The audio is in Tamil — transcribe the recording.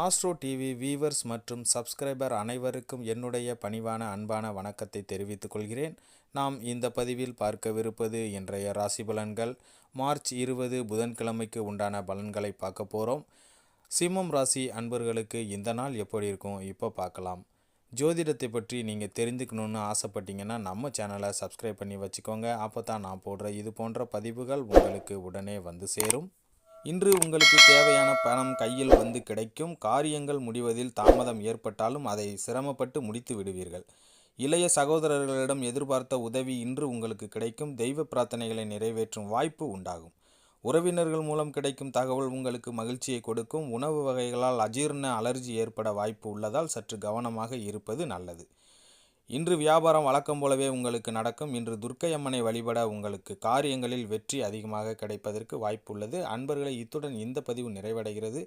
ஆஸ்ட்ரோ டிவி வீவர்ஸ் மற்றும் சப்ஸ்கிரைபர் அனைவருக்கும் என்னுடைய பணிவான அன்பான வணக்கத்தை தெரிவித்துக் கொள்கிறேன். நாம் இந்த பதிவில் பார்க்கவிருப்பது இன்றைய ராசி பலன்கள். மார்ச் இருபது புதன்கிழமைக்கு உண்டான பலன்களை பார்க்க போகிறோம் சிம்மம் ராசி அன்பர்களுக்கு இந்த நாள் எப்படி இருக்கும்? இப்போ பார்க்கலாம். ஜோதிடத்தை பற்றி நீங்கள் தெரிஞ்சுக்கணுன்னு ஆசைப்பட்டீங்கன்னா நம்ம சேனலை சப்ஸ்கிரைப் பண்ணி வச்சுக்கோங்க. அப்போ தான் நான் போடுற இது போன்ற பதிவுகள் உங்களுக்கு உடனே வந்து சேரும். இன்று உங்களுக்கு தேவையான பணம் கையில் வந்து கிடைக்கும். காரியங்கள் முடிவதில் தாமதம் ஏற்பட்டாலும் அதை சிரமப்பட்டு முடித்து விடுவீர்கள். இளைய சகோதரர்களிடம் எதிர்பார்த்த உதவி இன்று உங்களுக்கு கிடைக்கும். தெய்வ பிரார்த்தனைகளை நிறைவேற்றும் வாய்ப்பு உண்டாகும். உறவினர்கள் மூலம் கிடைக்கும் தகவல் உங்களுக்கு மகிழ்ச்சியை கொடுக்கும். உணவு வகைகளால் அஜீர்ண அலர்ஜி ஏற்பட வாய்ப்பு உள்ளதால் சற்று கவனமாக இருப்பது நல்லது. இன்று வியாபாரம் வழக்கம் போலவே உங்களுக்கு நடக்கும். இன்று துர்க்கையம்மனை வழிபட உங்களுக்கு காரியங்களில் வெற்றி அதிகமாக கிடைப்பதற்கு வாய்ப்புள்ளது. அன்பர்களை இத்துடன் இந்த பதிவு நிறைவடைகிறது.